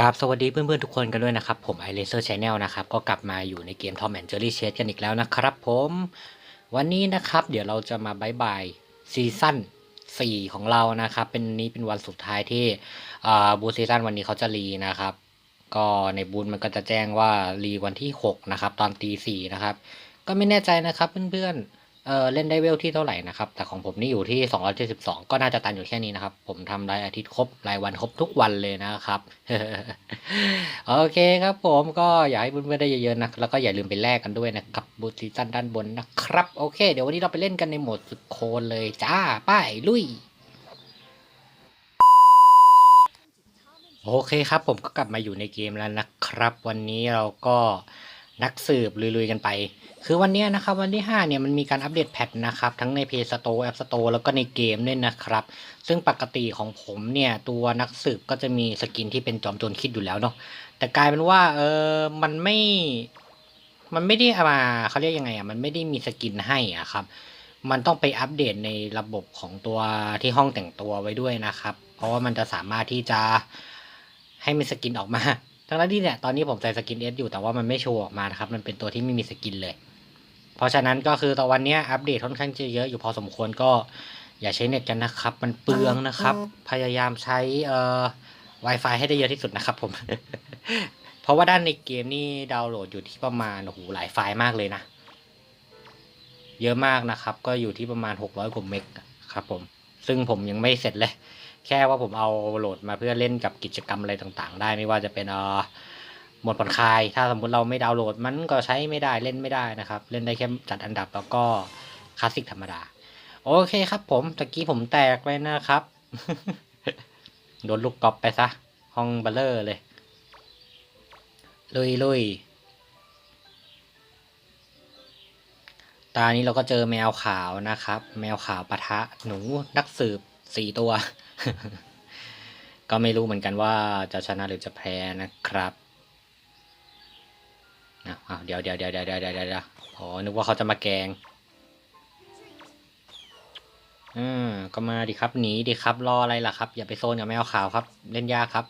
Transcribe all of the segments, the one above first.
กราบสวัสดีเพื่อนๆทุกคนกันด้วยนะครับ ผมไอเลเซอร์ชแนลนะครับ ก็กลับมาอยู่ในเกม Tom and Jerry Chase กันอีกแล้วนะครับผม วันนี้นะครับเดี๋ยวเราจะมาบายบายซีซั่น4 ของเรานะครับ เป็นนี้เป็นวันสุดท้ายที่บูซีซั่นวันนี้เขาจะรีนะครับ ก็ในบูธมันก็จะแจ้งว่ารีวันที่ 6 นะครับ ตอนตีสี่นะครับ ก็ไม่แน่ใจนะครับเพื่อนๆ เออเล่นได้เวลที่เท่าไหร่นะครับ แต่ของผมนี่อยู่ที่ 272 ก็น่าจะตันอยู่แค่นี้นะครับ ผมทำรายอาทิตย์ครบรายวันครบทุกวันเลยนะครับ โอเคครับผมก็อยากให้เพื่อนๆได้เยอะๆนะ แล้วก็อย่าลืมไปแลกกันด้วยนะครับบูธซีซั่นด้านบนนะครับ โอเค เดี๋ยววันนี้เราไปเล่นกันในโหมดสุดโคนเลยจ้าป้ายลุยโอเคครับผมก็กลับมาอยู่ในเกมแล้วนะครับ วันนี้เราก็ นักสืบลุยๆกันไป คือวันนี้นะครับวันที่ 5 เนี่ยมันมีการอัปเดตแพทนะครับทั้งใน Play Store App Store แล้วก็ในเกมด้วยนะครับ ซึ่งปกติของผมเนี่ยตัวนักสืบก็จะมีสกินที่เป็นจอมโจรคิดอยู่แล้วเนาะแต่กลายเป็นว่าเออมันไม่ มันไม่ได้เอามาเขาเรียกยังไงอะมันไม่ได้มีสกินให้อะครับ มันต้องไปอัปเดตในระบบของตัวที่ห้องแต่งตัวไว้ด้วยนะครับ เพราะว่ามันจะสามารถที่จะให้มีสกินออกมา ทั้งนั้นที่เนี่ยตอนนี้ผมใส่สกินเอสอยู่แต่ว่ามันไม่โชว์ออกมานะครับ มันเป็นตัวที่ไม่มีสกินเลย เพราะฉะนั้นก็คือตอนวันนี้อัปเดตค่อนข้างจะเยอะอยู่พอสมควรก็อย่าใช้เน็ตกันนะครับ มันเปลืองนะครับ พยายามใช้เอ่อ Wi-Fi ให้ได้เยอะที่สุดนะครับผม เพราะว่าด้านในเกมนี่ดาวน์โหลดอยู่ที่ประมาณโอ้โหหลายไฟล์มากเลยนะ เยอะมากนะครับ ก็อยู่ที่ประมาณ 600กว่าเมกครับผม ซึ่งผมยังไม่เสร็จเลย แค่ว่าผมเอาโหลดมาเพื่อเล่นกับกิจกรรมอะไรต่างๆ ได้ไม่ว่าจะเป็นเอ่อหมดผ่อนคลาย ถ้าสมมุติเราไม่ดาวน์โหลดมันก็ใช้ไม่ได้เล่นไม่ได้นะครับ เล่นได้แค่จัดอันดับแล้วก็คลาสสิกธรรมดา โอเคครับผมตะกี้ผมแตกไปนะครับ โดนลูกกอล์ฟไปซะ ห้องเบลเลอร์เลย ลุยลุย ตานี้เราก็เจอแมวขาวนะครับ แมวขาวปะทะหนูนักสืบสี่ตัว ก็ไม่รู้เหมือนกันว่าจะชนะหรือจะแพ้นะครับนะอ้าวเดี๋ยวเดี๋ยวเดี๋ยวเดี๋ยวเดี๋ยวเดี๋ยวเดี๋ยวอ๋อนึกว่าเขาจะมาแกงอืมก็มาดิครับหนีดิครับรออะไรล่ะครับ อย่าไปโซนกับแมวขาวครับ เล่นยากครับ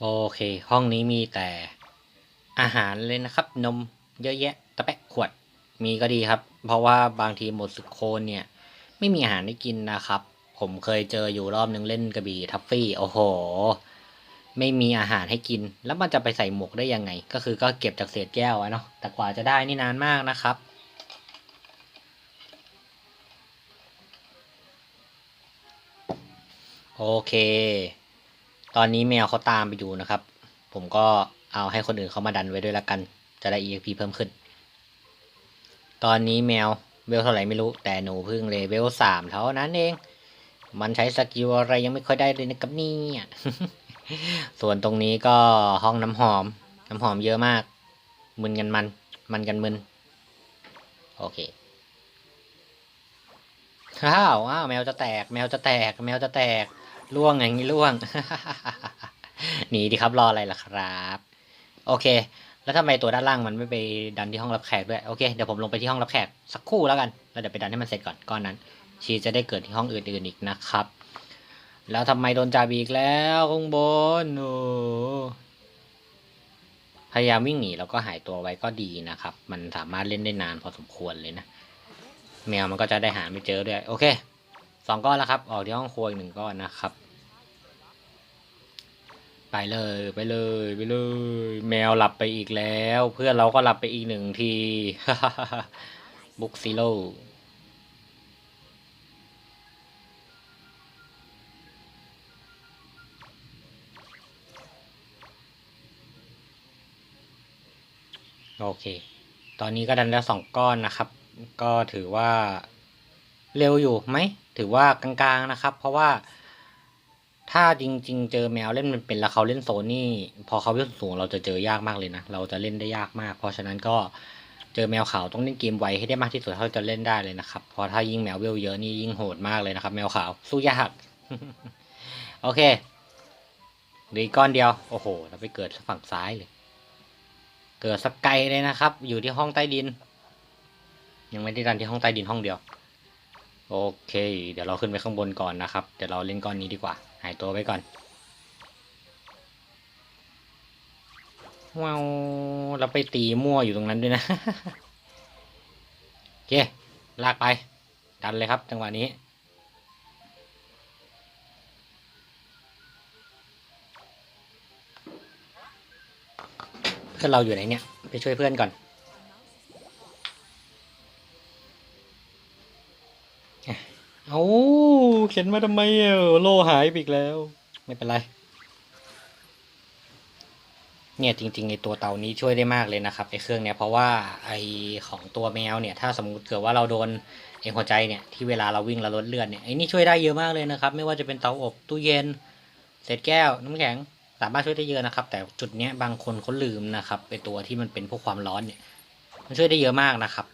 โอเค ห้องนี้มีแต่อาหารเลยนะครับ นมเยอะแยะ ตะแปะขวด มีก็ดีครับ เพราะว่าบางทีหมดสุดโคนเนี่ย ไม่มีอาหารให้กินนะครับ ผมเคยเจออยู่รอบนึงเล่นกระบี่ทัฟฟี่ โอ้โห ไม่มีอาหารให้กิน แล้วมันจะไปใส่หมวกได้ยังไง ก็คือก็เก็บจากเศษแก้วอะเนาะ แต่กว่าจะได้นี่นานมากนะครับโอเค ตอนนี้แมวเขาตามไปอยู่นะครับ ผมก็เอาให้คนอื่นเขามาดันไว้ด้วยละกัน จะได้ EXP เพิ่มขึ้น ตอนนี้แมวเวลเท่าไหร่ไม่รู้ แต่หนูเพิ่งเลเวลสามเท่านั้นเอง มันใช้สกิลอะไรยังไม่ค่อยได้เลยนะครับเนี่ยส่วนตรงนี้ก็ห้องน้ำหอม น้ำหอมเยอะมาก มึนกันมัน มันกันมึน โอเค อ้าวอ้าวแมวจะแตก แมวจะแตก แมวจะแตกล่วงอย่างนี้ล่วงหนีดีครับรออะไรล่ะครับ โอเค แล้วทำไมตัวด้านล่างมันไม่ไปดันที่ห้องรับแขกด้วยโอเคเดี๋ยวผมลงไปที่ห้องรับแขกสักครู่แล้วกันแล้วเดี๋ยวไปดันให้มันเสร็จก่อนก้อนนั้น ชีจะได้เกิดที่ห้องอื่นๆอีกนะครับ แล้วทำไมโดนจับอีกแล้วข้างบนโอ้พยายามวิ่งหนีแล้วก็หายตัวไว้ก็ดีนะครับ มันสามารถเล่นได้นานพอสมควรเลยนะ แมวมันก็จะได้หาไม่เจอด้วย โอเคสองก้อนแล้วครับ ออกที่ห้องครัวอีกหนึ่งก้อนนะครับ ไปเลยไปเลยไปเลย แมวหลับไปอีกแล้ว เพื่อนเราก็หลับไปอีกหนึ่งทีบุ๊กซิโร่โอเค ตอนนี้ก็ดันแล้วสองก้อนนะครับ ก็ถือว่าเร็วอยู่ไหม ถือว่ากลางๆนะครับ เพราะว่าถ้าจริง ๆ เจอแมวเล่นมันเป็นแล้วเขาเล่นโซนนี่พอเขาเล่นสูงเราจะเจอยากมากเลยนะ เราจะเล่นได้ยากมาก เพราะฉะนั้นก็เจอแมวขาวต้องเล่นเกมไวให้ได้มากที่สุดเท่าจะเล่นได้เลยนะครับเพราะถ้ายิ่งแมวเวลเยอะนี่ยิ่งโหดมากเลยนะครับ แมวขาวสู้ยากโอเคเหลืออีก้อนเดียวโอ้โห เราไปเกิดฝั่งซ้ายเลย เกิดสกไกลเลยนะครับ อยู่ที่ห้องใต้ดิน ยังไม่ได้ดันที่ห้องใต้ดินห้องเดียว โอเค เดี๋ยวเราขึ้นไปข้างบนก่อนนะครับ เดี๋ยวเราเล่นก้อนนี้ดีกว่า หายตัวไว้ก่อนว้าวเราไปตีมั่วอยู่ตรงนั้นด้วยนะโอเค ลากไป ดันเลยครับ จังหวะนี้เพื่อนเราอยู่ไหนเนี่ย ไปช่วยเพื่อนก่อน เอาเขียนมาทำไมอะโลหายไปอีกแล้ว ไม่เป็นไร เนี่ยจริงๆไอตัวเตานี้ช่วยได้มากเลยนะครับไอเครื่องเนี้ยเพราะว่าไอของตัวแมวเนี่ย ถ้าสมมติเกิดว่าเราโดนไอหัวใจเนี่ยที่เวลาเราวิ่งเราลดเลือดเนี่ยไอนี่ช่วยได้เยอะมากเลยนะครับ ไม่ว่าจะเป็นเตาอบตู้เย็นเศษแก้วน้ำแข็งสามารถช่วยได้เยอะนะครับ แต่จุดเนี้ยบางคนเขาลืมนะครับไอตัวที่มันเป็นพวกความร้อนเนี่ย มันช่วยได้เยอะมากนะครับ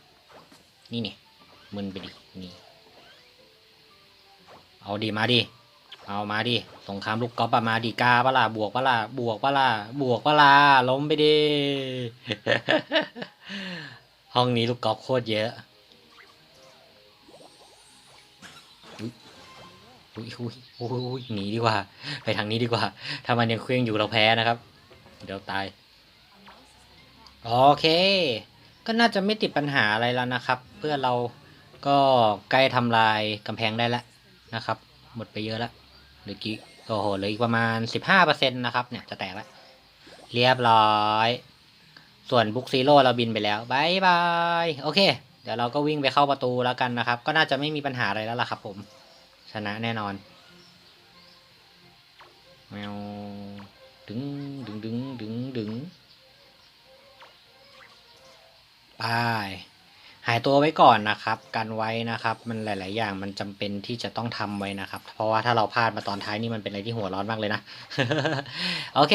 นี่เนี่ยมึนไปดินี่ เอาดีมาดิ เอามาดิ สงครามลูกกอล์ฟอะมาดิกาปะล่ะบวกปะล่ะบวกปะล่ะบวกปะล่ะล้มไปดิ ห้องนี้ลูกกอล์ฟโคตรเยอะอุ้ยอุ้ยอุ้ยอุ้ยหนีดีกว่า ไปทางนี้ดีกว่า ถ้ามันยังเคลื่งอยู่เราแพ้นะครับ เดี๋ยวตาย โอเค ก็น่าจะไม่ติดปัญหาอะไรแล้วนะครับ เพื่อเราก็ใกล้ทำลายกำแพงได้แล้ว นะครับ หมดไปเยอะแล้วเหลือกี่โอ้โหเหลืออีกประมาณสิบห้าเปอร์เซ็นต์นะครับ เนี่ยจะแตกแล้ว เรียบร้อย ส่วนบุ๊กซีโร่เราบินไปแล้วบายบาย โอเค เดี๋ยวเราก็วิ่งไปเข้าประตูแล้วกันนะครับ ก็น่าจะไม่มีปัญหาอะไรแล้วล่ะครับผม ชนะแน่นอนแมวดึงดึงดึงดึงดึงไปายตัวไว้ก่อนนะครับ กันไว้นะครับ มันหลาย ๆ อย่างมันจำเป็นที่จะต้องทำไว้นะครับ เพราะว่าถ้าเราพลาดมาตอนท้ายนี่มันเป็นอะไรที่หัวร้อนมากเลยนะ โอเค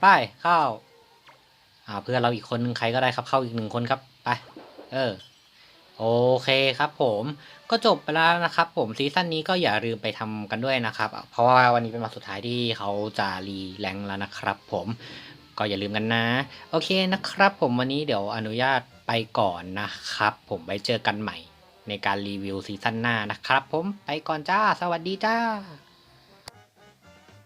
ไปเข้า อ่า เพื่อนเราอีกคนนึงใครก็ได้ครับ เข้าอีกหนึ่งคนครับ ไป เออ โอเคครับ ผมก็จบไปแล้วนะครับ ผมซีซั่นนี้ก็อย่าลืมไปทำกันด้วยนะครับ เพราะว่าวันนี้เป็นวันสุดท้ายที่เขาจะรีแรงแล้วนะครับ ผมก็อย่าลืมกันนะ โอเคนะครับ ผมวันนี้เดี๋ยวอนุญาต ไปก่อนนะครับ ผมไว้เจอกันใหม่ในการรีวิวซีซั่นหน้านะครับ ผมไปก่อนจ้า สวัสดีจ้า